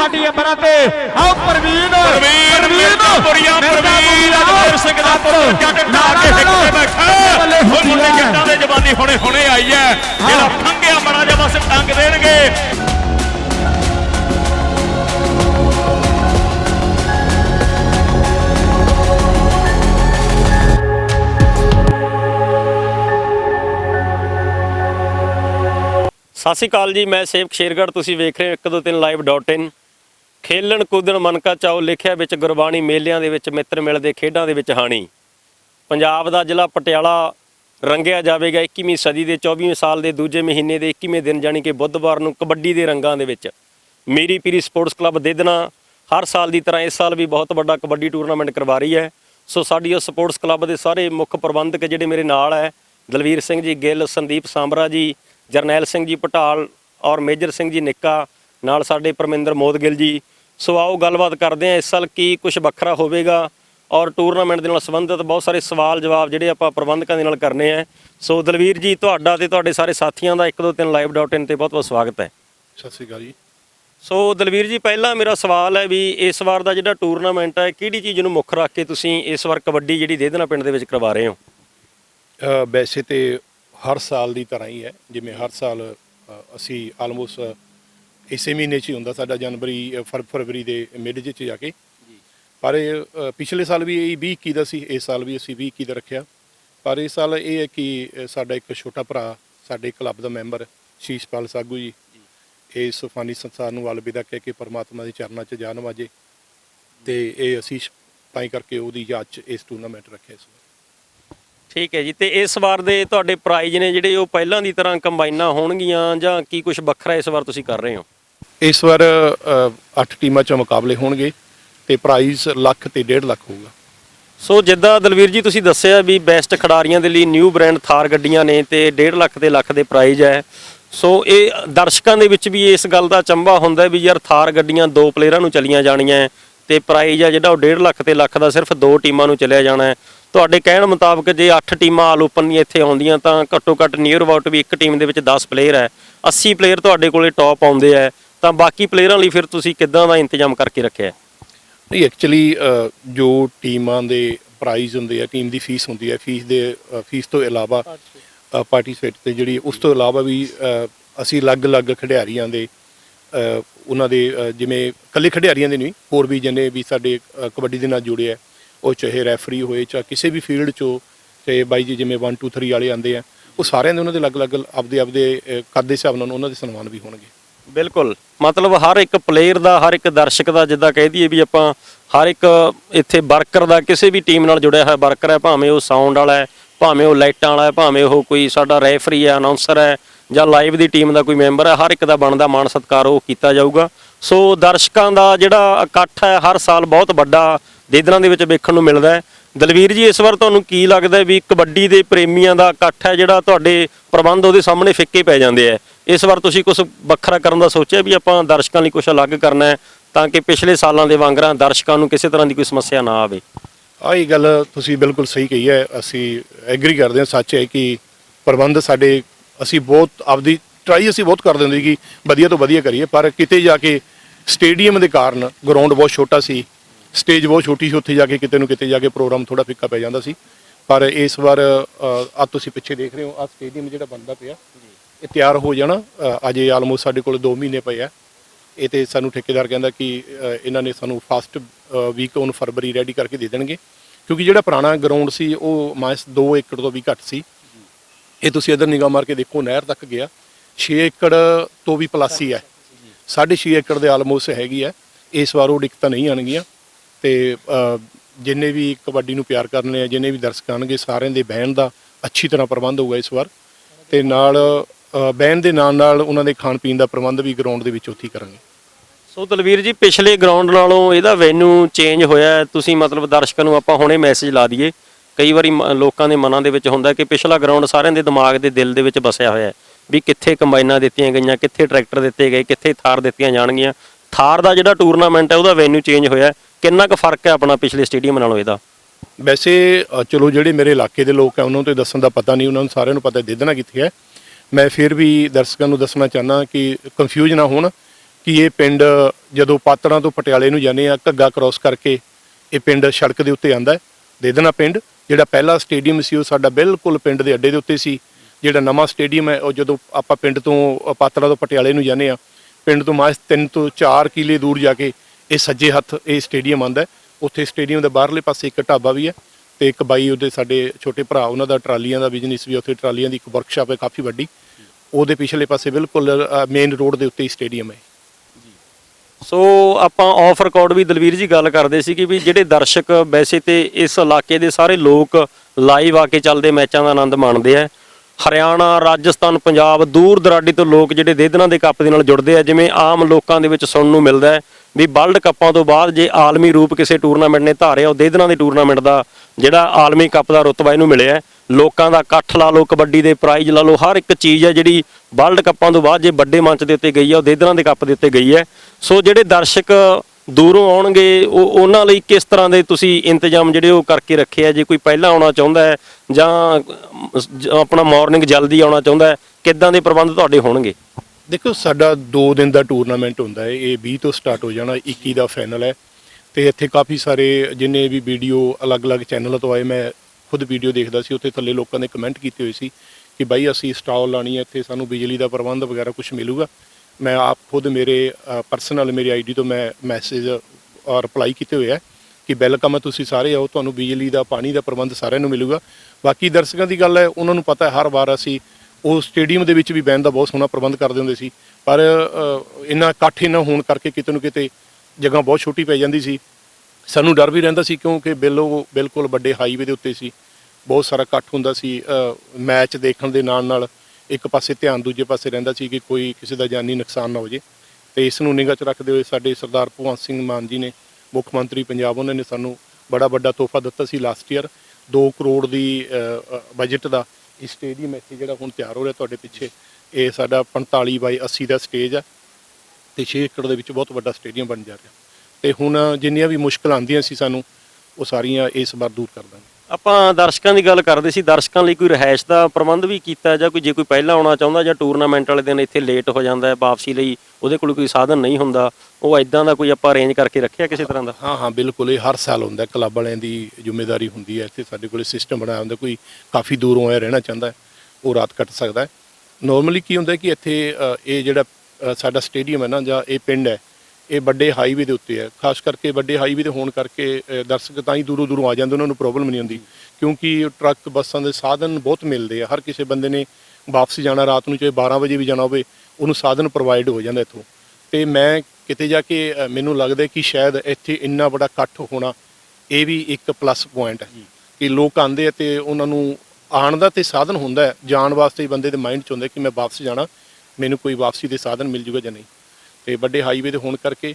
ਸਾਡੀ ਅਮਰਾਂ ਤੇ। ਆਓ ਪ੍ਰਵੀਨ। ਪ੍ਰਵੀਨ ਮਿਰਜ਼ਾਪੁਰੀਆ ਪ੍ਰਵੀਨ ਅਜਮੇਰ ਸਿੰਘ ਦਾ ਪੁੱਤਰ ਜੱਟ ਢਾ ਕੇ ਹਿੱਕ ਤੇ ਬੈਠਾ ਉਹ ਮੁੰਡੇ ਜੱਟਾਂ ਦੇ ਜਵਾਨੀ ਹੁਣੇ ਹੁਣੇ ਆਈ ਹੈ। ਜਿਹੜਾ ਖੰਗਿਆ ਮੜਾ ਜਿਹਾ ਬਸ ਟੰਗ ਦੇਣਗੇ। ਸਤਿ ਸ਼੍ਰੀ ਅਕਾਲ ਜੀ ਮੈਂ ਸੇਵਕ ਸ਼ੇਰਗੜ੍ਹ ਤੁਸੀਂ ਵੇਖ ਰਹੇ ਹੋ 123 live.in ਖੇਲਣ ਕੁੱਦਣ ਮਨਕਾ ਕਾ ਲਿਖਿਆ ਵਿੱਚ ਗੁਰਬਾਣੀ ਮੇਲਿਆਂ ਦੇ ਵਿੱਚ ਮਿੱਤਰ ਮਿਲਦੇ ਖੇਡਾਂ ਦੇ ਵਿੱਚ ਹਾਣੀ। ਪੰਜਾਬ ਦਾ ਜ਼ਿਲ੍ਹਾ ਪਟਿਆਲਾ ਰੰਗਿਆ ਜਾਵੇਗਾ 21ਵੀਂ ਸਦੀ ਦੇ 24ਵੇਂ ਸਾਲ ਦੇ ਦੂਜੇ ਮਹੀਨੇ ਦੇ 21ਵੇਂ ਦਿਨ, ਜਾਣੀ ਕਿ ਬੁੱਧਵਾਰ ਨੂੰ ਕਬੱਡੀ ਦੇ ਰੰਗਾਂ ਦੇ ਵਿੱਚ। ਮੇਰੀ ਪੀਰੀ ਸਪੋਰਟਸ ਕਲੱਬ ਦੇਦਨਾ ਹਰ ਸਾਲ ਦੀ ਤਰ੍ਹਾਂ ਇਸ ਸਾਲ ਵੀ ਬਹੁਤ ਵੱਡਾ ਕਬੱਡੀ ਟੂਰਨਾਮੈਂਟ ਕਰਵਾ ਰਹੀ ਹੈ। ਸੋ ਸਾਡੀ ਉਹ ਸਪੋਰਟਸ ਕਲੱਬ ਦੇ ਸਾਰੇ ਮੁੱਖ ਪ੍ਰਬੰਧਕ ਜਿਹੜੇ ਮੇਰੇ ਨਾਲ ਹੈ, ਦਲਵੀਰ ਸਿੰਘ ਜੀ, ਗਿੱਲ, ਸੰਦੀਪ ਸਾਂਬਰਾ ਜੀ, ਜਰਨੈਲ ਸਿੰਘ ਜੀ, ਪਟਾਲ ਔਰ ਮੇਜਰ ਸਿੰਘ ਜੀ ਨਿੱਕਾ, ਨਾਲ ਸਾਡੇ ਪਰਮਿੰਦਰ ਮੋਦਗਿਲ ਜੀ ਸੋ ਆਓ ਗੱਲਬਾਤ ਕਰਦੇ ਹਾਂ ਇਸ ਸਾਲ ਕੀ ਕੁਝ ਵੱਖਰਾ ਹੋਵੇਗਾ ਔਰ ਟੂਰਨਾਮੈਂਟ ਦੇ ਨਾਲ ਸੰਬੰਧਿਤ ਬਹੁਤ ਸਾਰੇ ਸਵਾਲ ਜਵਾਬ ਜਿਹੜੇ ਆਪਾਂ ਪ੍ਰਬੰਧਕਾਂ ਦੇ ਨਾਲ ਕਰਨੇ ਆ। ਸੋ ਦਲਵੀਰ ਜੀ ਤੁਹਾਡਾ ਤੇ ਤੁਹਾਡੇ ਸਾਰੇ ਸਾਥੀਆਂ ਦਾ 123 live.in ਤੇ ਬਹੁਤ ਬਹੁਤ ਸਵਾਗਤ ਹੈ। ਸਤਿ ਸ਼੍ਰੀ ਅਕਾਲ ਜੀ। ਸੋ ਦਲਵੀਰ ਜੀ ਪਹਿਲਾ ਮੇਰਾ ਸਵਾਲ ਹੈ ਵੀ ਇਸ ਵਾਰ ਦਾ ਜਿਹੜਾ ਟੂਰਨਾਮੈਂਟ ਹੈ ਕਿਹੜੀ ਚੀਜ਼ ਨੂੰ ਮੁੱਖ ਰੱਖ ਕੇ ਤੁਸੀਂ ਇਸ ਵਾਰ ਕਬੱਡੀ ਜਿਹੜੀ ਦੇਦਨਾ ਪਿੰਡ ਦੇ ਵਿੱਚ ਕਰਵਾ ਰਹੇ ਹੋ? ਵੈਸੇ ਤੇ ਹਰ ਸਾਲ ਦੀ ਤਰ੍ਹਾਂ ਹੀ ਹੈ ਜਿਵੇਂ ਹਰ ਸਾਲ ਅਸੀਂ ਆਲਮੋਸਟ ਇਸੇ ਮਹੀਨੇ 'ਚ ਹੀ ਹੁੰਦਾ ਸਾਡਾ ਜਨਵਰੀ ਅ, ਫਰ- ਫਰਵਰੀ ਦੇ ਮਿਡ 'ਚ ਜਾ ਕੇ। ਪਰ ਇਹ, ਅ, ਪਿਛਲੇ ਸਾਲ ਵੀ ਇਹ 20 21 ਦਾ ਸੀ ਇਸ ਸਾਲ ਵੀ ਅਸੀਂ 20 21 ਦਾ ਰੱਖਿਆ। ਪਰ ਇਸ ਸਾਲ ਇਹ ਹੈ ਕਿ ਅ, ਸਾਡਾ ਇੱਕ ਛੋਟਾ ਭਰਾ ਸਾਡੇ ਕਲੱਬ ਦਾ ਮੈਂਬਰ ਸ਼ੀਸ਼ਪਾਲ ਸਾਗੂ ਜੀ। ਇਸ ਫਾਨੀ ਸੰਸਾਰ ਨੂੰ ਅਲਵਿਦਾ ਕਹਿ ਕੇ ਪਰਮਾਤਮਾ ਦੇ ਚਰਨਾਂ 'ਚ ਜਾਨ ਵਾਜੇ ਤੇ ਇਹ ਅਸੀਂ ਤਾਂ ਹੀ ਕਰਕੇ ਉਹਦੀ ਯਾਦ 'ਚ ਇਸ ਟੂਰਨਾਮੈਂਟ ਰੱਖਿਆ ਇਸ ਵਾਰ ਠੀਕ ਹੈ ਜੀ ਤੇ ਇਸ ਵਾਰ ਦੇ ਤੁਹਾਡੇ ਪ੍ਰਾਈਜ਼ ਨੇ ਜਿਹੜੇ ਉਹ ਪਹਿਲਾਂ ਦੀ ਤਰ੍ਹਾਂ ਕੰਬਾਈਨਾਂ ਹੋਣਗੀਆਂ ਜਾਂ ਕੀ ਕੁਝ ਵੱਖਰਾ ਇਸ ਵਾਰ ਤੁਸੀਂ ਕਰ ਰਹੇ ਹੋ? ਇਸ ਵਾਰ 8 ਟੀਮਾਂ ਚ ਮੁਕਾਬਲੇ ਹੋਣਗੇ ਤੇ ਪ੍ਰਾਈਜ਼ ਲੱਖ ਤੇ 1.5 ਲੱਖ ਹੋਊਗਾ। ਸੋ ਜਿੱਦਾਂ ਦਲਵੀਰ ਜੀ ਤੁਸੀਂ ਦੱਸਿਆ ਵੀ ਬੈਸਟ ਖਿਡਾਰੀਆਂ ਦੇ ਲਈ ਨਿਊ ਬ੍ਰਾਂਡ ਥਾਰ ਗੱਡੀਆਂ ਨੇ ਤੇ 1.5 ਲੱਖ ਦੇ ਲੱਖ ਦੇ ਪ੍ਰਾਈਜ਼ ਹੈ। ਸੋ ਇਹ ਦਰਸ਼ਕਾਂ ਦੇ ਵਿੱਚ ਵੀ ਇਸ ਗੱਲ ਦਾ ਚੰਬਾ ਹੁੰਦਾ ਵੀ ਯਾਰ ਥਾਰ ਗੱਡੀਆਂ ਦੋ ਪਲੇਅਰਾਂ ਨੂੰ ਚਲੀਆਂ ਜਾਣੀਆਂ ਤੇ ਪ੍ਰਾਈਜ਼ ਆ ਜਿਹੜਾ ਉਹ 1.5 ਲੱਖ ਤੇ ਲੱਖ ਦਾ ਸਿਰਫ ਦੋ ਟੀਮਾਂ ਨੂੰ ਚਲਿਆ ਜਾਣਾ ਹੈ। ਤੁਹਾਡੇ ਕਹਿਣ ਮੁਤਾਬਕ ਜੇ 8 ਟੀਮਾਂ ਆਲ ਓਪਨ ਦੀਆਂ ਇੱਥੇ ਆਉਂਦੀਆਂ ਤਾਂ ਘੱਟੋ ਘੱਟ ਨੀਅਰ ਅਬਾਊਟ ਵੀ ਇੱਕ ਟੀਮ ਦੇ ਵਿੱਚ 10 ਪਲੇਅਰ ਹੈ। 80 ਪਲੇਅਰ ਤੁਹਾਡੇ ਕੋਲੇ ਟੌਪ ਆਉਂਦੇ ਹੈ। ਤਾਂ ਬਾਕੀ ਪਲੇਅਰਾਂ ਲਈ ਫਿਰ ਤੁਸੀਂ ਕਿੱਦਾਂ ਦਾ ਇੰਤਜ਼ਾਮ ਕਰਕੇ ਰੱਖਿਆ ਹੈ? ਨਹੀਂ ਐਕਚੁਅਲੀ ਜੋ ਟੀਮਾਂ ਦੇ ਪ੍ਰਾਈਜ਼ ਹੁੰਦੇ ਆ ਟੀਮ ਦੀ ਫੀਸ ਹੁੰਦੀ ਹੈ ਫੀਸ ਦੇ ਫੀਸ ਤੋਂ ਇਲਾਵਾ ਪਾਰਟਿਸਿਪੇਟ ਤੇ ਜਿਹੜੀ ਉਸ ਤੋਂ ਇਲਾਵਾ ਵੀ ਅਸੀਂ ਅਲੱਗ-ਅਲੱਗ ਖਿਡਾਰੀਆਂ ਦੇ ਉਹਨਾਂ ਦੇ ਜਿਵੇਂ ਕੱਲੇ ਖਿਡਾਰੀਆਂ ਦੇ ਨਹੀਂ ਹੋਰ ਵੀ ਜਿੰਨੇ ਵੀ ਸਾਡੇ ਕਬੱਡੀ ਦੇ ਨਾਲ ਜੁੜੇ ਆ ਉਹ ਚਾਹੇ ਰੈਫਰੀ ਹੋਏ ਚਾਹੇ ਕਿਸੇ ਵੀ ਫੀਲਡ ਚੋਂ ਤੇ ਬਾਈ ਜੀ ਜਿਵੇਂ 1 2 3 ਵਾਲੇ ਆਉਂਦੇ ਆ ਉਹ ਸਾਰਿਆਂ ਦੇ ਉਹਨਾਂ ਦੇ ਅਲੱਗ-ਅਲੱਗ ਆਪਦੇ ਆਪਦੇ ਕੱਦ ਦੇ ਹਿਸਾਬ ਨਾਲ ਉਹਨਾਂ ਦੇ ਸਨਮਾਨ ਵੀ ਹੋਣਗੇ ਬਿਲਕੁਲ। ਮਤਲਬ ਹਰ ਇੱਕ ਪਲੇਅਰ ਦਾ, ਹਰ ਇੱਕ ਦਰਸ਼ਕ ਦਾ ਜਿੱਦਾਂ ਕਹਿ ਦਈਏ ਵੀ ਆਪਾਂ ਹਰ ਇੱਕ ਇੱਥੇ ਵਰਕਰ ਦਾ ਕਿਸੇ ਵੀ ਟੀਮ ਨਾਲ ਜੁੜਿਆ ਹੋਇਆ ਵਰਕਰ ਹੈ, ਭਾਵੇਂ ਉਹ ਸਾਊਂਡ ਵਾਲਾ ਹੈ, ਭਾਵੇਂ ਉਹ ਲਾਈਟਾਂ ਵਾਲਾ ਹੈ, ਭਾਵੇਂ ਉਹ ਕੋਈ ਸਾਡਾ ਰੈਫਰੀ ਹੈ ਅਨਾਉਂਸਰ ਹੈ ਜਾਂ ਲਾਈਵ ਦੀ ਟੀਮ ਦਾ ਕੋਈ ਮੈਂਬਰ ਹੈ, ਹਰ ਇੱਕ ਦਾ ਬਣਦਾ ਮਾਣ ਸਤਿਕਾਰ ਉਹ ਕੀਤਾ ਜਾਊਗਾ। ਸੋ ਦਰਸ਼ਕਾਂ ਦਾ ਜਿਹੜਾ ਇਕੱਠ ਹੈ, ਹਰ ਸਾਲ ਬਹੁਤ ਵੱਡਾ ਦੇਦਰਾਂ ਦੇ ਵਿੱਚ ਵੇਖਣ ਨੂੰ ਮਿਲਦਾ ਹੈ। ਦਲਵੀਰ ਜੀ, ਇਸ ਵਾਰ ਤੁਹਾਨੂੰ ਕੀ ਲੱਗਦਾ ਵੀ ਕਬੱਡੀ ਦੇ ਪ੍ਰੇਮੀਆਂ ਦਾ ਇਕੱਠ ਹੈ ਜਿਹੜਾ ਤੁਹਾਡੇ ਪ੍ਰਬੰਧ ਉਹਦੇ ਸਾਹਮਣੇ ਫਿੱਕੇ ਪੈ ਜਾਂਦੇ ਆ ਇਸ ਵਾਰ ਤੁਸੀਂ ਕੁਝ ਵੱਖਰਾ ਕਰਨ ਦਾ ਸੋਚਿਆ ਵੀ ਆਪਾਂ ਦਰਸ਼ਕਾਂ ਲਈ ਕੁਝ ਅਲੱਗ ਕਰਨਾ ਹੈ ਤਾਂ ਕਿ ਪਿਛਲੇ ਸਾਲਾਂ ਦੇ ਵਾਂਗਰਾਂ ਦਰਸ਼ਕਾਂ ਨੂੰ ਕਿਸੇ ਤਰ੍ਹਾਂ ਦੀ ਕੋਈ ਸਮੱਸਿਆ ਨਾ ਆਵੇ? ਆਹ ਗੱਲ ਤੁਸੀਂ ਬਿਲਕੁਲ ਸਹੀ ਕਹੀ ਹੈ, ਅਸੀਂ ਐਗਰੀ ਕਰਦੇ ਹਾਂ, ਸੱਚ ਹੈ ਕਿ ਪ੍ਰਬੰਧ ਸਾਡੇ ਅਸੀਂ ਬਹੁਤ ਆਪਦੀ ਟਰਾਈ ਅਸੀਂ ਬਹੁਤ ਕਰਦੇ ਹੁੰਦੇ ਸੀ ਕਿ ਵਧੀਆ ਤੋਂ ਵਧੀਆ ਕਰੀਏ, ਪਰ ਕਿਤੇ ਜਾ ਕੇ ਸਟੇਡੀਅਮ ਦੇ ਕਾਰਨ ਗਰਾਊਂਡ ਬਹੁਤ ਛੋਟਾ ਸੀ ਸਟੇਜ ਬਹੁਤ ਛੋਟੀ ਸੀ, ਉੱਥੇ ਜਾ ਕੇ ਕਿਤੇ ਨੂੰ ਕਿਤੇ ਜਾ ਕੇ ਪ੍ਰੋਗਰਾਮ ਥੋੜਾ ਫਿੱਕਾ ਪੈ ਜਾਂਦਾ ਸੀ। ਪਰ ਇਸ ਵਾਰ ਆ ਤੁਸੀਂ ਪਿੱਛੇ ਦੇਖ ਰਹੇ ਹੋ ਆ ਸਟੇਡੀਅਮ ਜਿਹੜਾ ਬਣਦਾ ਪਿਆ ਇਹ ਤਿਆਰ ਹੋ ਜਾਣਾ। ਅਜੇ ਆਲਮੋਸਟ ਸਾਡੇ ਕੋਲ 2 ਮਹੀਨੇ ਪਏ ਆ। ਇਹ ਤੇ ਸਾਨੂੰ ਠੇਕੇਦਾਰ ਕਹਿੰਦਾ ਕਿ ਇਹਨਾਂ ਨੇ ਸਾਨੂੰ first week on February ready ਕਰਕੇ ਦੇ ਦੇਣਗੇ। ਕਿਉਂਕਿ ਜਿਹੜਾ ਪੁਰਾਣਾ ਗਰਾਊਂਡ ਸੀ, ਉਹ ਮਾਈਨਸ 2 ਏਕੜ ਤੋਂ ਵੀ ਘੱਟ ਸੀ। ਇਹ ਤੁਸੀਂ ਇਧਰ ਨਿਗਾਹ ਮਾਰ ਕੇ ਦੇਖੋ, ਨਹਿਰ ਤੱਕ ਗਿਆ। 6 ਏਕੜ ਤੋਂ ਵੀ ਪਲੱਸ ਹੀ ਹੈ 6.5 ਏਕੜ ਦੇ ਆਲਮੋਸਟ ਹੈਗੀ ਹੈ ਇਸ ਵਾਰ ਉਹ ਦਿੱਕਤਾਂ ਨਹੀਂ ਆਣਗੀਆਂ ਤੇ ਜਿੰਨੇ ਵੀ ਕਬੱਡੀ ਨੂੰ ਪਿਆਰ ਕਰਨੇ ਆ, ਜਿੰਨੇ ਵੀ ਦਰਸ਼ਕ ਆਣਗੇ ਸਾਰਿਆਂ ਦੇ ਬਹਿਣ ਦਾ ਅੱਛੀ ਤਰ੍ਹਾਂ ਪ੍ਰਬੰਧ ਹੋਊਗਾ ਇਸ ਵਾਰ। ਤੇ ਨਾਲ ਬਹਿਣ ਦੇ ਨਾਲ ਨਾਲ ਉਹਨਾਂ ਦੇ ਖਾਣ ਪੀਣ ਦਾ ਪ੍ਰਬੰਧ ਵੀ ਗਰਾਊਂਡ ਦੇ ਵਿੱਚ ਉੱਥੇ ਹੀ ਕਰਾਂਗੇ। ਸੋ ਦਲਵੀਰ ਜੀ ਪਿਛਲੇ ਗਰਾਊਂਡ ਨਾਲੋਂ ਇਹਦਾ ਵੈਨਿਊ ਚੇਂਜ ਹੋਇਆ ਹੈ। ਤੁਸੀਂ ਮਤਲਬ ਦਰਸ਼ਕਾਂ ਨੂੰ ਆਪਾਂ ਹੁਣੇ ਮੈਸੇਜ ਲਾ ਦਈਏ। ਕਈ ਵਾਰੀ ਲੋਕਾਂ ਦੇ ਮਨਾਂ ਦੇ ਵਿੱਚ ਹੁੰਦਾ ਕਿ ਪਿਛਲਾ ਗਰਾਊਂਡ ਸਾਰਿਆਂ ਦੇ ਦਿਮਾਗ ਦੇ ਦਿਲ ਦੇ ਵਿੱਚ ਵਸਿਆ ਹੋਇਆ ਹੈ ਵੀ ਕਿੱਥੇ ਕੰਬਾਈਨਾਂ ਦਿੱਤੀਆਂ ਗਈਆਂ ਕਿੱਥੇ ਟਰੈਕਟਰ ਦਿੱਤੇ ਗਏ ਕਿੱਥੇ ਥਾਰ ਦਿੱਤੀਆਂ ਜਾਣਗੀਆਂ। ਥਾਰ ਦਾ ਜਿਹੜਾ ਟੂਰਨਾਮੈਂਟ ਹੈ ਉਹਦਾ ਵੈਨਿਊ ਚੇਂਜ ਹੋਇਆ ਹੈ। ਕਿੰਨਾ ਕੁ ਫ਼ਰਕ ਹੈ ਆਪਣਾ ਪਿਛਲੇ ਸਟੇਡੀਅਮ ਨਾਲੋਂ ਇਹਦਾ? ਵੈਸੇ ਚਲੋ ਜਿਹੜੇ ਮੇਰੇ ਇਲਾਕੇ ਦੇ ਲੋਕ ਆ ਉਹਨਾਂ ਨੂੰ ਤੇ ਦੱਸਣ ਦਾ ਪਤਾ ਨਹੀਂ ਉਹਨਾਂ ਨੂੰ ਸਾਰਿਆਂ ਨੂੰ ਪਤਾ ਦੇਦਣਾ ਕਿੱਥੇ ਹੈ। ਮੈਂ ਫਿਰ ਵੀ ਦਰਸ਼ਕਾਂ ਨੂੰ ਦੱਸਣਾ ਚਾਹਨਾ ਕਿ ਕੰਫਿਊਜ਼ ਨਾ ਹੋਣ ਕਿ ਇਹ ਪਿੰਡ ਜਦੋਂ ਪਾਤੜਾਂ ਤੋਂ ਪਟਿਆਲੇ ਨੂੰ ਜਾਂਦੇ ਆ, ਘੱਗਾ ਕ੍ਰਾਸ ਕਰਕੇ ਇਹ ਪਿੰਡ ਸੜਕ ਦੇ ਉੱਤੇ ਆਂਦਾ ਹੈ। ਦੇਦਨਾ ਪਿੰਡ, ਜਿਹੜਾ ਪਹਿਲਾ ਸਟੇਡੀਅਮ ਸੀ ਉਹ ਸਾਡਾ ਬਿਲਕੁਲ ਪਿੰਡ ਦੇ ਅੱਡੇ ਦੇ ਉੱਤੇ ਸੀ। ਜਿਹੜਾ ਨਵਾਂ ਸਟੇਡੀਅਮ ਹੈ, ਉਹ ਜਦੋਂ ਆਪਾਂ ਪਿੰਡ ਤੋਂ, ਪਾਤੜਾਂ ਤੋਂ ਪਟਿਆਲੇ ਨੂੰ ਜਾਂਦੇ ਆ, ਪਿੰਡ ਤੋਂ ਮਾਸ 3 ਤੋਂ 4 ਕਿਲੇ ਦੂਰ ਜਾ ਕੇ ਇਹ ਸੱਜੇ ਹੱਥ ਇਹ ਸਟੇਡੀਅਮ ਆਂਦਾ ਉੱਥੇ ਸਟੇਡੀਅਮ ਦੇ ਬਾਹਰਲੇ ਪਾਸੇ ਇੱਕ ਢਾਬਾ ਵੀ ਹੈ। ਤੇ ਇੱਕ ਬਾਈ ਉਹਦੇ ਸਾਡੇ ਛੋਟੇ ਭਰਾ, ਉਹਨਾਂ ਦਾ ਟਰਾਲੀਆਂ ਦਾ ਬਿਜ਼ਨਸ ਵੀ ਉੱਥੇ ਟਰਾਲੀਆਂ ਦੀ ਇੱਕ ਵਰਕਸ਼ਾਪ ਹੈ ਕਾਫੀ ਵੱਡੀ। ਉਹਦੇ ਪਿਛਲੇ ਪਾਸੇ ਬਿਲਕੁਲ ਮੇਨ ਰੋਡ ਦੇ ਉੱਤੇ ਹੀ ਸਟੇਡੀਅਮ ਹੈ। ਸੋ ਆਪਾਂ ਆਫ ਰਿਕਾਰਡ ਵੀ ਦਲਵੀਰ ਜੀ ਗੱਲ ਕਰਦੇ ਸੀ ਕਿ ਵੀ ਜਿਹੜੇ ਦਰਸ਼ਕ ਵੈਸੇ ਤੇ ਇਸ ਇਲਾਕੇ ਦੇ ਸਾਰੇ ਲੋਕ ਲਾਈਵ ਆ ਕੇ ਚੱਲਦੇ ਮੈਚਾਂ ਦਾ ਆਨੰਦ ਮਾਣਦੇ ਆ। ਹਰਿਆਣਾ, ਰਾਜਸਥਾਨ, ਪੰਜਾਬ ਦੂਰ ਦਰਾਡੇ ਤੋਂ ਲੋਕ ਜਿਹੜੇ ਦੇਦਨਾ ਦੇ ਕੱਪ ਦੇ ਨਾਲ ਜੁੜਦੇ ਆ, ਜਿਵੇਂ ਆਮ ਲੋਕਾਂ ਦੇ ਵਿੱਚ ਸੁਣਨ ਨੂੰ ਮਿਲਦਾ ਹੈ। ਵੀ ਵਰਲਡ ਕੱਪਾਂ ਤੋਂ ਬਾਅਦ ਜੇ ਆਲਮੀ ਰੂਪ ਕਿਸੇ ਟੂਰਨਾਮੈਂਟ ਨੇ ਧਾਰਿਆ, ਉਹ ਦੇਦਨਾ ਦੇ ਟੂਰਨਾਮੈਂਟ ਦਾ ਜਿਹੜਾ ਆਲਮੀ ਕੱਪ ਦਾ ਰੁਤਬਾ ਇਹਨੂੰ ਮਿਲਿਆ ਲੋਕਾਂ ਦਾ ਇਕੱਠ ਲਾ ਲਓ, ਕਬੱਡੀ ਦੇ ਪ੍ਰਾਈਜ਼ ਲਾ ਲਓ, ਹਰ ਇੱਕ ਚੀਜ਼ ਹੈ ਜਿਹੜੀ ਵਰਲਡ ਕੱਪਾਂ ਤੋਂ ਬਾਅਦ ਜੇ ਵੱਡੇ ਮੰਚ ਦੇ ਉੱਤੇ ਗਈ ਹੈ, ਉਹ ਦੇਦਨਾ ਦੇ ਕੱਪ ਦੇ ਉੱਤੇ ਗਈ ਹੈ। ਸੋ ਜਿਹੜੇ ਦਰਸ਼ਕ ਦੂਰੋਂ ਆਉਣਗੇ, ਉਹ ਉਹਨਾਂ ਲਈ ਕਿਸ ਤਰ੍ਹਾਂ ਦੇ ਤੁਸੀਂ ਇੰਤਜ਼ਾਮ ਜਿਹੜੇ ਉਹ ਕਰਕੇ ਰੱਖੇ ਆ? ਜੇ ਕੋਈ ਪਹਿਲਾਂ ਆਉਣਾ ਚਾਹੁੰਦਾ ਹੈ ਜਾਂ ਆਪਣਾ ਮਾਰਨਿੰਗ ਜਲਦੀ ਆਉਣਾ ਚਾਹੁੰਦਾ ਹੈ, ਕਿੱਦਾਂ ਦੇ ਪ੍ਰਬੰਧ ਤੁਹਾਡੇ ਹੋਣਗੇ? ਦੇਖੋ, ਸਾਡਾ 2 ਦਿਨ ਦਾ ਟੂਰਨਾਮੈਂਟ ਹੁੰਦਾ ਹੈ। ਇਹ 20 ਤੋਂ ਸਟਾਰਟ ਹੋ ਜਾਣਾ 21 ਦਾ ਫਾਈਨਲ ਹੈ। ਤੇ ਇੱਥੇ ਕਾਫੀ ਸਾਰੇ ਜਿੰਨੇ ਵੀ ਵੀਡੀਓ ਅਲੱਗ-ਅਲੱਗ ਚੈਨਲ ਤੋਂ ਆਏ, ਮੈਂ ਖੁਦ ਵੀਡੀਓ ਦੇਖਦਾ ਸੀ। ਉੱਥੇ ਥੱਲੇ ਲੋਕਾਂ ਨੇ ਕਮੈਂਟ ਕੀਤੇ ਹੋਏ ਸੀ ਕਿ ਬਾਈ, ਅਸੀਂ ਸਟਾਲ ਲਾਣੀ ਹੈ, ਇੱਥੇ ਸਾਨੂੰ ਬਿਜਲੀ ਦਾ ਪ੍ਰਬੰਧ ਵਗੈਰਾ ਕੁਝ ਮਿਲੂਗਾ। ਮੈਂ ਆਪ ਖੁਦ ਮੇਰੇ ਪਰਸਨਲ ਮੇਰੀ ਆਈਡੀ ਤੋਂ ਮੈਂ ਮੈਸੇਜ ਔਰ ਰਿਪਲਾਈ ਕੀਤੇ ਹੋਏ ਹੈ ਕਿ ਵੈਲਕਮ ਹੈ, ਤੁਸੀਂ ਸਾਰੇ ਆਓ। ਤੁਹਾਨੂੰ ਬਿਜਲੀ ਦਾ, ਪਾਣੀ ਦਾ ਪ੍ਰਬੰਧ ਸਾਰਿਆਂ ਨੂੰ ਮਿਲੂਗਾ। ਬਾਕੀ ਦਰਸ਼ਕਾਂ ਦੀ ਗੱਲ ਹੈ, ਉਹਨਾਂ ਨੂੰ ਪਤਾ ਹੈ, ਹਰ ਵਾਰ ਅਸੀਂ ਉਹ ਸਟੇਡੀਅਮ ਦੇ ਵਿੱਚ ਵੀ ਬੈਨ ਦਾ ਬਹੁਤ ਸੋਹਣਾ ਪ੍ਰਬੰਧ ਕਰਦੇ ਹੁੰਦੇ ਸੀ। ਪਰ ਇੰਨਾ ਇਕੱਠ ਇੰਨਾ ਹੋਣ ਕਰਕੇ ਕਿਤੇ ਨੂੰ ਕਿਤੇ ਜਗ੍ਹਾ ਬਹੁਤ ਛੋਟੀ ਪੈ ਜਾਂਦੀ ਸੀ। ਸਾਨੂੰ ਡਰ ਵੀ ਰਹਿੰਦਾ ਸੀ ਕਿਉਂਕਿ ਬਿਲੋ ਬਿਲਕੁਲ ਵੱਡੇ ਹਾਈਵੇ ਦੇ ਉੱਤੇ ਸੀ। ਬਹੁਤ ਸਾਰਾ ਇਕੱਠ ਹੁੰਦਾ ਸੀ ਮੈਚ ਦੇਖਣ ਦੇ ਨਾਲ ਨਾਲ ਇੱਕ ਪਾਸੇ ਧਿਆਨ ਦੂਜੇ ਪਾਸੇ ਰਹਿੰਦਾ ਸੀ ਕਿ ਕੋਈ ਕਿਸੇ ਦਾ ਜਾਨੀ ਨੁਕਸਾਨ ਨਾ ਹੋ ਜੇ। ਤੇ ਇਸ ਨੂੰ ਨਿਗਾਹ 'ਚ ਰੱਖਦੇ ਹੋਏ ਸਾਡੇ ਸਰਦਾਰ ਭਗਵੰਤ ਸਿੰਘ ਮਾਨ ਜੀ ਨੇ ਮੁੱਖ ਮੰਤਰੀ ਪੰਜਾਬ ਉਹਨਾਂ ਨੇ ਸਾਨੂੰ ਬੜਾ ਵੱਡਾ ਤੋਹਫਾ ਦਿੱਤਾ ਸੀ ਲਾਸਟ ਈਅਰ 2 ਕਰੋੜ ਦੀ ਬਜਟ ਦਾ ਇਹ ਸਟੇਡੀਅਮ ਇੱਥੇ ਜਿਹੜਾ ਹੁਣ ਤਿਆਰ ਹੋ ਰਿਹਾ ਤੁਹਾਡੇ ਪਿੱਛੇ, ਇਹ ਸਾਡਾ 45 ਬਾਈ 80 ਦਾ ਸਟੇਜ ਆ ਤੇ 6 ਏਕੜ ਦੇ ਵਿੱਚ ਬਹੁਤ ਵੱਡਾ ਸਟੇਡੀਅਮ ਬਣ ਜਾ ਰਿਹਾ। ਤੇ ਹੁਣ ਜਿੰਨੀਆਂ ਵੀ ਮੁਸ਼ਕਲਾਂ ਆਉਂਦੀਆਂ ਸੀ ਸਾਨੂੰ, ਉਹ ਸਾਰੀਆਂ ਇਸ ਵਾਰ ਦੂਰ ਕਰ ਦਾਂਗੇ। ਆਪਾਂ ਦਰਸ਼ਕਾਂ ਦੀ ਗੱਲ ਕਰਦੇ ਸੀ, ਦਰਸ਼ਕਾਂ ਲਈ ਕੋਈ ਰਿਹਾਇਸ਼ ਦਾ ਪ੍ਰਬੰਧ ਵੀ ਕੀਤਾ ਜਾਂ ਕੋਈ ਜੇ ਕੋਈ ਪਹਿਲਾਂ ਆਉਣਾ ਚਾਹੁੰਦਾ ਜਾਂ ਟੂਰਨਾਮੈਂਟ ਵਾਲੇ ਦਿਨ ਇੱਥੇ ਲੇਟ ਹੋ ਜਾਂਦਾ ਹੈ, ਵਾਪਸੀ ਲਈ ਉਹਦੇ ਕੋਲ ਕੋਈ ਸਾਧਨ ਨਹੀਂ ਹੁੰਦਾ, ਉਹ ਐਦਾਂ ਦਾ ਕੋਈ ਆਪਾਂ ਅਰੇਂਜ ਕਰਕੇ ਰੱਖਿਆ ਕਿਸੇ ਤਰ੍ਹਾਂ ਦਾ? ਹਾਂ ਹਾਂ, ਬਿਲਕੁਲ, ਇਹ ਹਰ ਸਾਲ ਹੁੰਦਾ, ਕਲੱਬ ਵਾਲਿਆਂ ਦੀ ਜ਼ਿੰਮੇਵਾਰੀ ਹੁੰਦੀ ਹੈ, ਇੱਥੇ ਸਾਡੇ ਕੋਲੇ ਸਿਸਟਮ ਬਣਾਇਆ ਹੁੰਦਾ, ਕੋਈ ਕਾਫੀ ਦੂਰੋਂ ਆਇਆ ਰਹਿਣਾ ਚਾਹੁੰਦਾ ਉਹ ਰਾਤ ਕੱਟ ਸਕਦਾ ਹੈ। ਨਾਰਮਲੀ ਕੀ ਹੁੰਦਾ ਕਿ ਇੱਥੇ ਇਹ ਜਿਹੜਾ ਸਾਡਾ ਸਟੇਡੀਅਮ ਹੈ ਨਾ, ਜਾਂ ਇਹ ਪਿੰਡ ਹੈ, ਇਹ ਵੱਡੇ ਹਾਈਵੇ ਦੇ ਉੱਤੇ ਹੈ, ਖਾਸ ਕਰਕੇ ਵੱਡੇ ਹਾਈਵੇ ਦੇ ਹੋਣ ਕਰਕੇ ਦਰਸ਼ਕ ਤਾਂ ਹੀ ਦੂਰੋਂ ਦੂਰੋਂ ਆ ਜਾਂਦੇ, ਉਹਨਾਂ ਨੂੰ ਪ੍ਰੋਬਲਮ ਨਹੀਂ ਹੁੰਦੀ, ਕਿਉਂਕਿ ਟਰੱਕ, ਬੱਸਾਂ ਦੇ ਸਾਧਨ ਬਹੁਤ ਮਿਲਦੇ ਆ, ਹਰ ਕਿਸੇ ਬੰਦੇ ਨੇ ਵਾਪਸ ਜਾਣਾ ਰਾਤ ਨੂੰ, ਚਾਹੇ 12 ਵਜੇ ਵੀ ਜਾਣਾ ਹੋਵੇ ਉਹਨੂੰ ਸਾਧਨ ਪ੍ਰੋਵਾਈਡ ਹੋ ਜਾਂਦਾ ਇੱਥੋਂ। ਤੇ ਮੈਂ ਕਿਤੇ ਜਾ ਕੇ ਅ, ਮੈਨੂੰ ਲੱਗਦਾ ਕਿ ਸ਼ਾਇਦ ਇੱਥੇ ਇੰਨਾ ਬੜਾ ਇਕੱਠ ਹੋਣਾ ਇਹ ਵੀ ਇੱਕ ਪਲੱਸ ਪੁਆਇੰਟ ਹੈ। ਕਿ ਲੋਕ ਆਉਂਦੇ ਆ ਤੇ ਉਹਨਾਂ ਨੂੰ ਆਉਣ ਦਾ ਤੇ ਸਾਧਨ ਹੁੰਦਾ ਹੈ। ਜਾਣ ਵਾਸਤੇ ਹੀ ਬੰਦੇ ਦੇ ਮਾਈਂਡ 'ਚ ਹੁੰਦਾ ਕਿ ਮੈਂ ਵਾਪਸ ਜਾਣਾ ਮੈਨੂੰ ਕੋਈ ਵਾਪਸੀ ਦੇ ਸਾਧਨ ਮਿਲ ਜੂਗਾ ਜਾਂ ਨਹੀਂ। ਤੇ ਵੱਡੇ ਹਾਈਵੇ ਦੇ ਹੋਣ ਕਰਕੇ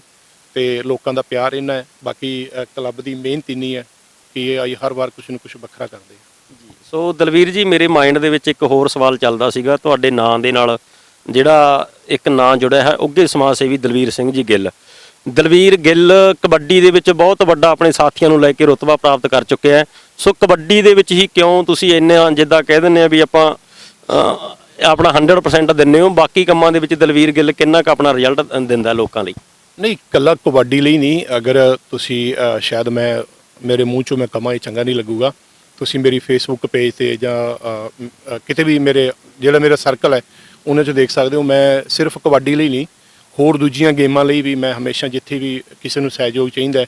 ਤੇ ਲੋਕਾਂ ਦਾ ਪਿਆਰ ਇੰਨਾ ਹੈ। ਬਾਕੀ ਕਲੱਬ ਦੀ ਮਿਹਨਤ ਇੰਨੀ ਹੈ ਕਿ ਇਹ ਆਈ ਹਰ ਵਾਰ ਕੁਝ ਨਾ ਕੁਝ ਵੱਖਰਾ ਕਰਦੇ ਆ। ਸੋ ਦਲਵੀਰ ਜੀ ਮੇਰੇ ਮਾਈਂਡ ਦੇ ਵਿੱਚ ਇੱਕ ਹੋਰ ਸਵਾਲ ਚੱਲਦਾ ਸੀਗਾ। ਤੁਹਾਡੇ ਨਾਂ ਦੇ ਨਾਲ ਜਿਹੜਾ ਇੱਕ ਨਾਂ ਜੁੜਿਆ ਹੈ ਉੱਗੇ ਸਮਾਜ ਸੇਵੀ ਦਲਵੀਰ ਸਿੰਘ ਜੀ ਗਿੱਲ। ਦਲਵੀਰ ਗਿੱਲ ਕਬੱਡੀ ਦੇ ਵਿੱਚ ਬਹੁਤ ਵੱਡਾ ਆਪਣੇ ਸਾਥੀਆਂ ਨੂੰ ਲੈ ਕੇ ਰੁਤਬਾ ਪ੍ਰਾਪਤ ਕਰ ਚੁੱਕਿਆ ਹੈ। ਸੋ ਕਬੱਡੀ ਦੇ ਵਿੱਚ ਹੀ ਕਿਉਂ ਤੁਸੀਂ ਇੰਨੇ ਜਿੱਦਾਂ ਕਹਿ ਦਿੰਦੇ ਆ ਵੀ ਆਪਾਂ ਆਪਣਾ 100% ਦਿੰਦੇ ਹੋ, ਬਾਕੀ ਕੰਮਾਂ ਦੇ ਵਿੱਚ ਦਲਵੀਰ ਗਿੱਲ ਕਿੰਨਾ ਕੁ ਆਪਣਾ ਰਿਜ਼ਲਟ ਦਿੰਦਾ ਲੋਕਾਂ ਲਈ? ਨਹੀਂ ਕੱਲਾ ਕਬੱਡੀ ਲਈ ਨਹੀਂ, ਅਗਰ ਤੁਸੀਂ ਸ਼ਾਇਦ ਮੈਂ, ਮੇਰੇ ਮੂੰਹ ਚੋਂ ਮੈਂ ਕਮਾਂ ਇਹ ਚੰਗਾ ਨਹੀਂ ਲੱਗੂਗਾ। ਤੁਸੀਂ ਮੇਰੀ ਫੇਸਬੁੱਕ ਪੇਜ ਤੇ ਜਾਂ ਕਿਤੇ ਵੀ ਮੇਰੇ, ਜਿਹੜਾ ਮੇਰਾ ਸਰਕਲ ਹੈ ਉਹਨਾਂ 'ਚ ਦੇਖ ਸਕਦੇ ਹੋ, ਮੈਂ ਸਿਰਫ ਕਬੱਡੀ ਲਈ ਨਹੀਂ, ਹੋਰ ਦੂਜੀਆਂ ਗੇਮਾਂ ਲਈ ਵੀ ਮੈਂ ਹਮੇਸ਼ਾ ਜਿੱਥੇ ਵੀ ਕਿਸੇ ਨੂੰ ਸਹਿਯੋਗ ਚਾਹੀਦਾ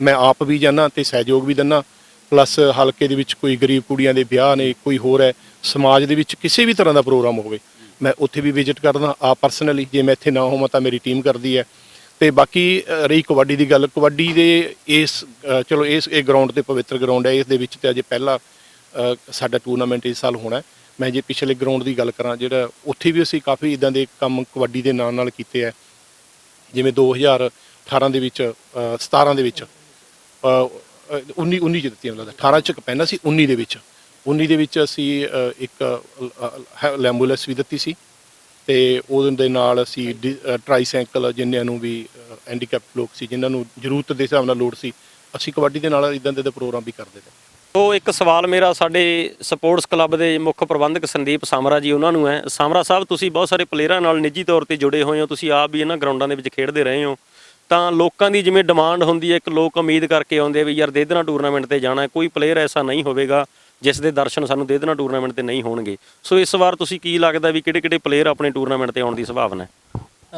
ਮੈਂ ਆਪ ਵੀ ਜਾਣਾ ਤੇ ਸਹਿਯੋਗ ਵੀ ਦਿੰਦਾ ਪਲੱਸ ਹਲਕੇ ਦੇ ਵਿੱਚ ਕੋਈ ਗਰੀਬ ਕੁੜੀਆਂ ਦੇ ਵਿਆਹ ਨੇ, ਕੋਈ ਹੋਰ ਹੈ, ਸਮਾਜ ਦੇ ਵਿੱਚ ਕਿਸੇ ਵੀ ਤਰ੍ਹਾਂ ਦਾ ਪ੍ਰੋਗਰਾਮ ਹੋਵੇ, ਮੈਂ ਉੱਥੇ ਵੀ ਵਿਜ਼ਿਟ ਕਰਦਾ, ਆਪ ਪਰਸਨਲੀ ਜੇ ਮੈਂ ਇੱਥੇ ਨਾ ਹੋਵਾਂ ਤਾਂ ਮੇਰੀ ਟੀਮ ਕਰਦੀ ਹੈ ਤੇ ਬਾਕੀ ਰਹੀ ਕਬੱਡੀ ਦੀ ਗੱਲ, ਕਬੱਡੀ ਦੇ ਇਸ ਚਲੋ ਇਸ, ਇਹ ਗਰਾਊਂਡ ਤੇ ਪਵਿੱਤਰ ਗਰਾਊਂਡ ਹੈ, ਇਸ ਦੇ ਵਿੱਚ ਤੇ ਅਜੇ ਪਹਿਲਾ ਸਾਡਾ ਟੂਰਨਾਮੈਂਟ ਇਸ ਸਾਲ ਹੋਣਾ ਹੈ। ਮੈਂ ਜੇ ਪਿਛਲੇ ਗਰਾਊਂਡ ਦੀ ਗੱਲ ਕਰਾਂ ਜਿਹੜਾ ਉੱਥੇ ਵੀ ਅਸੀਂ ਕਾਫੀ ਇਦਾਂ ਦੇ ਕੰਮ ਕਬੱਡੀ ਦੇ ਨਾਲ ਨਾਲ ਕੀਤੇ ਆ। ਜਿਵੇਂ 2018 ਦੇ ਵਿੱਚ ਅ, 17 ਦੇ ਵਿੱਚ ਅ, ਅ, 19 19 ਚ ਦਿੱਤੀਆਂ ਲੱਗਦਾ 18 ਚ ਪਹਿਲਾਂ ਸੀ 19 ਦੇ ਵਿੱਚ। 19 ਦੇ ਵਿੱਚ ਅਸੀਂ ਇੱਕ ਐਂਬੂਲੈਂਸ ਵੀ ਦਿੱਤੀ ਸੀ ਤੇ ਉਹਦੇ ਨਾਲ ਅਸੀਂ ਟ੍ਰਾਈਸਾਈਕਲ ਜਿੰਨਿਆਂ ਨੂੰ ਵੀ ਹੈਂਡੀਕੈਪ ਲੋਕ ਸੀ ਜਿਨ੍ਹਾਂ ਨੂੰ ਜ਼ਰੂਰਤ ਦੇ ਹਿਸਾਬ ਨਾਲ ਲੋੜ ਸੀ ਅਸੀਂ ਕਬੱਡੀ ਦੇ ਨਾਲ ਇਦਾਂ ਦੇ ਪ੍ਰੋਗਰਾਮ ਵੀ ਕਰਦੇ ਨੇ ਤੋ ਇੱਕ ਸਵਾਲ ਮੇਰਾ ਸਾਡੇ ਸਪੋਰਟਸ ਕਲੱਬ ਦੇ ਮੁੱਖ ਪ੍ਰਬੰਧਕ ਸੰਦੀਪ ਸਾਮਰਾ ਜੀ ਉਹਨਾਂ ਨੂੰ ਹੈ। ਸਾਮਰਾ ਸਾਹਿਬ ਤੁਸੀਂ ਬਹੁਤ ਸਾਰੇ ਪਲੇਅਰਾਂ ਨਾਲ ਨਿੱਜੀ ਤੌਰ ਤੇ ਜੁੜੇ ਹੋਏ ਹੋ ਤੁਸੀਂ ਆਪ ਵੀ ਇਹਨਾਂ ਗਰਾਊਂਡਾਂ ਦੇ ਵਿੱਚ ਖੇਡਦੇ ਰਹੇ ਹੋ। ਤਾਂ ਲੋਕਾਂ ਦੀ ਜਿਵੇਂ ਡਿਮਾਂਡ ਹੁੰਦੀ ਹੈ ਇੱਕ ਲੋਕ ਉਮੀਦ ਕਰਕੇ ਆਉਂਦੇ ਆ ਵੀ ਯਾਰ ਦੇਦਨਾ ਟੂਰਨਾਮੈਂਟ ਤੇ ਜਾਣਾ ਕੋਈ ਪਲੇਅਰ ਐਸਾ ਨਹੀਂ ਹੋਵੇਗਾ ਜਿਸ ਦੇ ਦਰਸ਼ਨ ਸਾਨੂੰ ਦੇਦਨਾ ਟੂਰਨਾਮੈਂਟ ਤੇ ਨਹੀਂ ਹੋਣਗੇ। ਸੋ ਇਸ ਵਾਰ ਤੁਸੀਂ ਕੀ ਲੱਗਦਾ ਵੀ ਕਿਹੜੇ ਕਿਹੜੇ ਪਲੇਅਰ ਆਪਣੇ ਟੂਰਨਾਮੈਂਟ ਤੇ ਆਉਣ ਦੀ ਸੰਭਾਵਨਾ ਹੈ?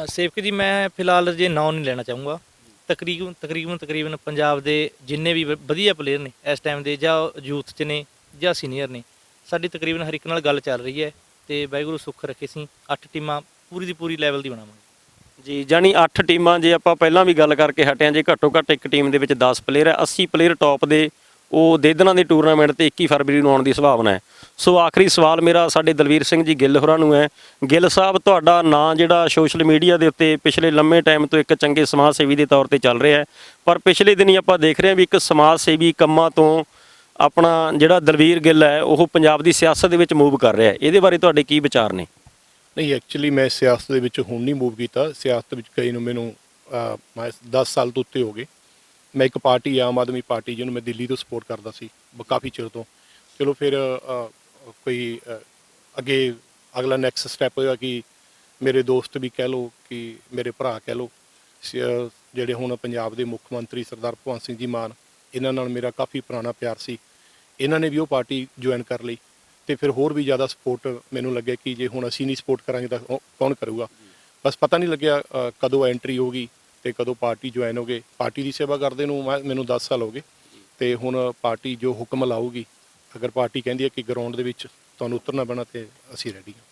ਅ, ਸੇਵਕ ਜੀ ਮੈਂ ਫਿਲਹਾਲ ਜੇ ਨਾਂ ਨਹੀਂ ਲੈਣਾ ਚਾਹੂੰਗਾ। ਤਕਰੀਬਨ ਤਕਰੀਬਨ ਤਕਰੀਬਨ ਪੰਜਾਬ ਦੇ ਜਿੰਨੇ ਵੀ ਵ- ਵਧੀਆ ਪਲੇਅਰ ਨੇ ਇਸ ਟਾਈਮ ਦੇ ਜਾਂ ਯੂਥ 'ਚ ਨੇ ਜਾਂ ਸੀਨੀਅਰ ਨੇ, ਸਾਡੀ ਤਕਰੀਬਨ ਹਰ ਇੱਕ ਨਾਲ ਗੱਲ ਚੱਲ ਰਹੀ ਹੈ ਤੇ ਵਾਹਿਗੁਰੂ ਸੁੱਖ ਰੱਖੇ ਸੀ ਅੱਠ ਟੀਮਾਂ ਪੂਰੀ ਦੀ ਪੂਰੀ ਲੈਵਲ ਦੀ ਬਣਾਵਾਂਗੇ। ਜੀ ਜਾਨੀ 8 ਟੀਮਾਂ ਜੇ ਆਪਾਂ ਪਹਿਲਾਂ ਵੀ ਗੱਲ ਕਰਕੇ ਹਟਿਆ, ਜੇ ਘੱਟੋ ਘੱਟ ਇੱਕ ਟੀਮ ਦੇ ਵਿੱਚ 10 ਪਲੇਅਰ ਹੈ 80 ਪਲੇਅਰ ਟੌਪ ਦੇ ਉਹ ਦੇਦਨਾ ਦੇ ਟੂਰਨਾਮੈਂਟ ਤੇ 21 ਫਰਵਰੀ ਨੂੰ ਆਉਣ ਦੀ ਸੰਭਾਵਨਾ ਹੈ। ਸੋ ਆਖਰੀ ਸਵਾਲ ਮੇਰਾ ਸਾਡੇ ਦਲਵੀਰ ਸਿੰਘ ਜੀ ਗਿੱਲ ਹੋਰਾਂ ਨੂੰ ਹੈ। ਗਿੱਲ ਸਾਹਿਬ ਤੁਹਾਡਾ ਨਾਂ ਜਿਹੜਾ ਸੋਸ਼ਲ ਮੀਡੀਆ ਦੇ ਉੱਤੇ ਪਿਛਲੇ ਲੰਮੇ ਟਾਈਮ ਤੋਂ ਇੱਕ ਚੰਗੇ ਸਮਾਜ ਸੇਵੀ ਦੇ ਤੌਰ ਤੇ ਚੱਲ ਰਿਹਾ ਹੈ। ਪਰ ਪਿਛਲੇ ਦਿਨੀ ਆਪਾਂ ਦੇਖ ਰਹੇ ਹਾਂ ਵੀ ਇੱਕ ਸਮਾਜ ਸੇਵੀ ਕੰਮਾਂ ਤੋਂ ਆਪਣਾ ਜਿਹੜਾ ਦਲਵੀਰ ਗਿੱਲ ਹੈ ਉਹ ਪੰਜਾਬ ਦੀ ਸਿਆਸਤ ਦੇ ਵਿੱਚ ਮੂਵ ਕਰ ਰਿਹਾ ਹੈ। ਇਹਦੇ ਬਾਰੇ ਤੁਹਾਡੇ ਕੀ ਵਿਚਾਰ ਨੇ? ਨਹੀਂ ਐਕਚੁਅਲੀ ਮੈਂ ਸਿਆਸਤ ਦੇ ਵਿੱਚ ਹੁਣ ਨਹੀਂ ਮੂਵ ਕੀਤਾ। ਸਿਆਸਤ ਵਿੱਚ ਕਈ ਨੂੰ ਮੈਨੂੰ ਅਹ, 10 ਸਾਲ ਤੋਂ ਉੱਤੇ ਹੋ ਗਏ। ਮੈਂ ਇੱਕ ਪਾਰਟੀ, ਆਮ ਆਦਮੀ ਪਾਰਟੀ ਜਿਹਨੂੰ ਮੈਂ ਦਿੱਲੀ ਤੋਂ ਸਪੋਰਟ ਕਰਦਾ ਸੀ, ਬ- ਕਾਫੀ ਚਿਰ ਤੋਂ। ਚਲੋ ਫਿਰ ਕੋਈ ਅੱਗੇ ਅਗਲਾ ਨੈਕਸਟ ਸਟੈਪ ਹੋਇਆ ਕਿ ਮੇਰੇ ਦੋਸਤ ਵੀ ਕਹਿ ਲਓ ਕਿ ਮੇਰੇ ਭਰਾ ਕਹਿ ਲਓ ਜਿਹੜੇ ਹੁਣ ਪੰਜਾਬ ਦੇ ਮੁੱਖ ਮੰਤਰੀ ਸਰਦਾਰ ਭਗਵੰਤ ਸਿੰਘ ਜੀ ਮਾਨ, ਇਹਨਾਂ ਨਾਲ ਮੇਰਾ ਕਾਫੀ ਪੁਰਾਣਾ ਪਿਆਰ ਸੀ। ਇਹਨਾਂ ਨੇ ਵੀ ਉਹ ਪਾਰਟੀ ਜੁਆਇਨ ਕਰ ਲਈ ਤੇ ਫਿਰ ਹੋਰ ਵੀ ਜ਼ਿਆਦਾ ਸਪੋਰਟ ਮੈਨੂੰ ਲੱਗਿਆ ਕਿ ਜੇ ਹੁਣ ਅਸੀਂ ਨਹੀਂ ਸਪੋਰਟ ਕਰਾਂਗੇ ਤਾਂ ਕੌਣ ਕਰੂਗਾ? ਬਸ ਪਤਾ ਨਹੀਂ ਲੱਗਿਆ ਕਦੋਂ ਐਂਟਰੀ ਹੋਗੀ ਤੇ ਕਦੋਂ ਪਾਰਟੀ ਜੁਆਇਨ ਹੋਗੇ? ਪਾਰਟੀ ਦੀ ਸੇਵਾ ਕਰਦੇ ਨੂੰ ਮੈਂ- ਮੈਨੂੰ 10 ਸਾਲ ਹੋ ਗਏ। ਤੇ ਹੁਣ ਪਾਰਟੀ ਜੋ ਹੁਕਮ ਲਾਊਗੀ, ਅਗਰ ਪਾਰਟੀ ਕਹਿੰਦੀ ਹੈ ਕਿ ਗਰਾਊਂਡ ਦੇ ਵਿੱਚ ਤੁਹਾਨੂੰ ਉਤਰਨਾ ਪੈਣਾ ਤੇ ਅਸੀਂ ਰੈਡੀ ਹਾਂ।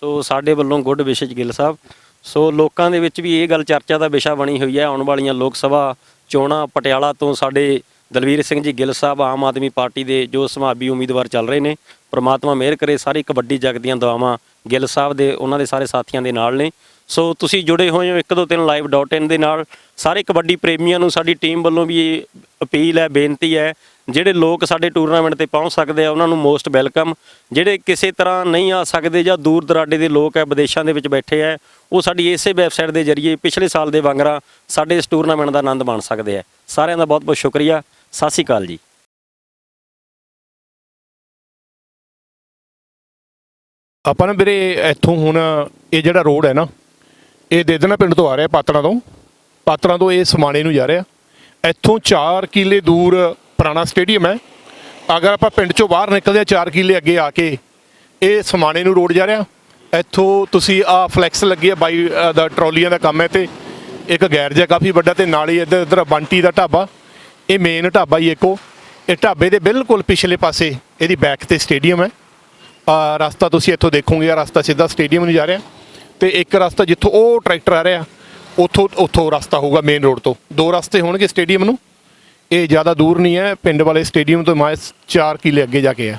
ਸੋ ਸਾਡੇ ਵੱਲੋਂ ਗੁੱਡ ਵਿਸ਼ੇਜ ਗਿੱਲ ਸਾਹਿਬ। ਸੋ ਲੋਕਾਂ ਦੇ ਵਿੱਚ ਵੀ ਇਹ ਗੱਲ ਚਰਚਾ ਦਾ ਵਿਸ਼ਾ ਬਣੀ ਹੋਈ ਹੈ। ਆਉਣ ਵਾਲੀਆਂ ਲੋਕ ਸਭਾ ਚੋਣਾਂ ਪਟਿਆਲਾ ਤੋਂ ਸਾਡੇ ਦਲਵੀਰ ਸਿੰਘ ਜੀ ਗਿੱਲ ਸਾਹਿਬ, ਆਮ ਆਦਮੀ ਪਾਰਟੀ ਦੇ ਜੋ ਸੰਭਾਵੀ ਉਮੀਦਵਾਰ ਚੱਲ ਰਹੇ ਨੇ, ਪ੍ਰਮਾਤਮਾ ਮਿਹਰ ਕਰੇ, ਸਾਰੀ ਕਬੱਡੀ ਜਗ ਦੀਆਂ ਦੁਆਵਾਂ ਗਿੱਲ ਸਾਹਿਬ ਦੇ, ਉਹਨਾਂ ਦੇ ਸਾਰੇ ਸਾਥੀਆਂ ਦੇ ਨਾਲ ਨੇ। ਸੋ ਤੁਸੀਂ ਜੁੜੇ ਹੋਏ ਹੋ 123 live.in ਦੇ ਨਾਲ। ਸਾਰੇ ਕਬੱਡੀ ਪ੍ਰੇਮੀਆਂ ਨੂੰ ਸਾਡੀ ਟੀਮ ਵੱਲੋਂ ਵੀ ਅਪੀਲ ਹੈ, ਬੇਨਤੀ ਹੈ, ਜਿਹੜੇ ਲੋਕ ਸਾਡੇ ਟੂਰਨਾਮੈਂਟ ਤੇ ਪਹੁੰਚ ਸਕਦੇ ਆ, ਉਹਨਾਂ ਨੂੰ ਮੋਸਟ ਵੈਲਕਮ ਜਿਹੜੇ ਕਿਸੇ ਤਰ੍ਹਾਂ ਨਹੀਂ ਆ ਸਕਦੇ ਜਾਂ ਦੂਰ ਦਰਾਡੇ ਦੇ ਲੋਕ ਹੈ ਵਿਦੇਸ਼ਾਂ ਦੇ ਵਿੱਚ ਬੈਠੇ ਹੈ ਉਹ ਸਾਡੀ ਇਸੇ ਵੈਬਸਾਈਟ ਦੇ ਜ਼ਰੀਏ ਪਿਛਲੇ ਸਾਲ ਦੇ ਵਾਂਗਰਾ ਸਾਡੇ ਇਸ ਟੂਰਨਾਮੈਂਟ ਦਾ ਆਨੰਦ ਮਾਣ ਸਕਦੇ ਆ। ਸਾਰਿਆਂ ਦਾ ਬਹੁਤ ਬਹੁਤ ਸ਼ੁਕਰੀਆ। ਸਤਿ ਸ਼੍ਰੀ ਅਕਾਲ ਜੀ। ਆਪਾਂ ਨਾ ਵੀਰੇ, ਇੱਥੋਂ ਹੁਣ ਇਹ ਜਿਹੜਾ ਰੋਡ ਹੈ ਨਾ ਇਹ ਦੇਦਨਾ ਪਿੰਡ ਤੋਂ ਆ ਰਿਹਾ ਪਾਤੜਾਂ ਤੋਂ। ਪਾਤੜਾਂ ਤੋਂ ਇਹ ਸਮਾਣੇ ਨੂੰ ਜਾ ਰਿਹਾ। ਇੱਥੋਂ 4 ਕਿਲੇ ਦੂਰ ਪੁਰਾਣਾ ਸਟੇਡੀਅਮ ਹੈ। ਅਗਰ ਆਪਾਂ ਪਿੰਡ ਚੋਂ ਬਾਹਰ ਨਿਕਲਦੇ ਆ 4 ਕਿਲੇ ਅੱਗੇ ਆ ਕੇ ਇਹ ਸਮਾਣੇ ਨੂੰ ਰੋਡ ਜਾ ਰਿਹਾ। ਇੱਥੋਂ ਤੁਸੀਂ ਆ ਫਲੈਕਸ ਲੱਗੀ ਆ, ਬਾਈ ਦਾ ਟਰਾਲੀਆਂ ਦਾ ਕੰਮ ਹੈ ਤੇ ਇੱਕ ਗੈਰਜ ਹੈ ਕਾਫੀ ਵੱਡਾ ਤੇ ਨਾਲ ਹੀ ਇੱਧਰ ਇੱਧਰ ਬੰਟੀ ਦਾ ਢਾਬਾ। ਇਹ ਮੇਨ ਢਾਬਾ ਹੀ ਇੱਕੋ। ਇਹ ਢਾਬੇ ਦੇ ਬਿਲਕੁਲ ਪਿਛਲੇ ਪਾਸੇ ਇਹਦੀ ਬੈਕ ਤੇ ਸਟੇਡੀਅਮ ਹੈ। ਆ ਰਸਤਾ ਤੁਸੀਂ ਇੱਥੋਂ ਦੇਖੋਗੇ ਆ ਰਸਤਾ ਸਿੱਧਾ ਸਟੇਡੀਅਮ ਨੂੰ ਜਾ ਰਿਹਾ। ਤੇ ਇੱਕ ਰਸਤਾ ਜਿੱਥੋਂ ਉਹ ਟਰੈਕਟਰ ਆ ਰਿਹਾ, ਉੱਥੋਂ ਉੱਥੋਂ ਰਸਤਾ ਹੋਊਗਾ ਮੇਨ ਰੋਡ ਤੋਂ। ਦੋ ਰਸਤੇ ਹੋਣਗੇ ਸਟੇਡੀਅਮ ਨੂੰ। ਇਹ ਜ਼ਿਆਦਾ ਦੂਰ ਨਹੀਂ ਹੈ, ਪਿੰਡ ਵਾਲੇ ਸਟੇਡੀਅਮ ਤੋਂ ਮਾਇਸ 4 ਕਿਲੇ ਅੱਗੇ ਜਾ ਕੇ ਆ।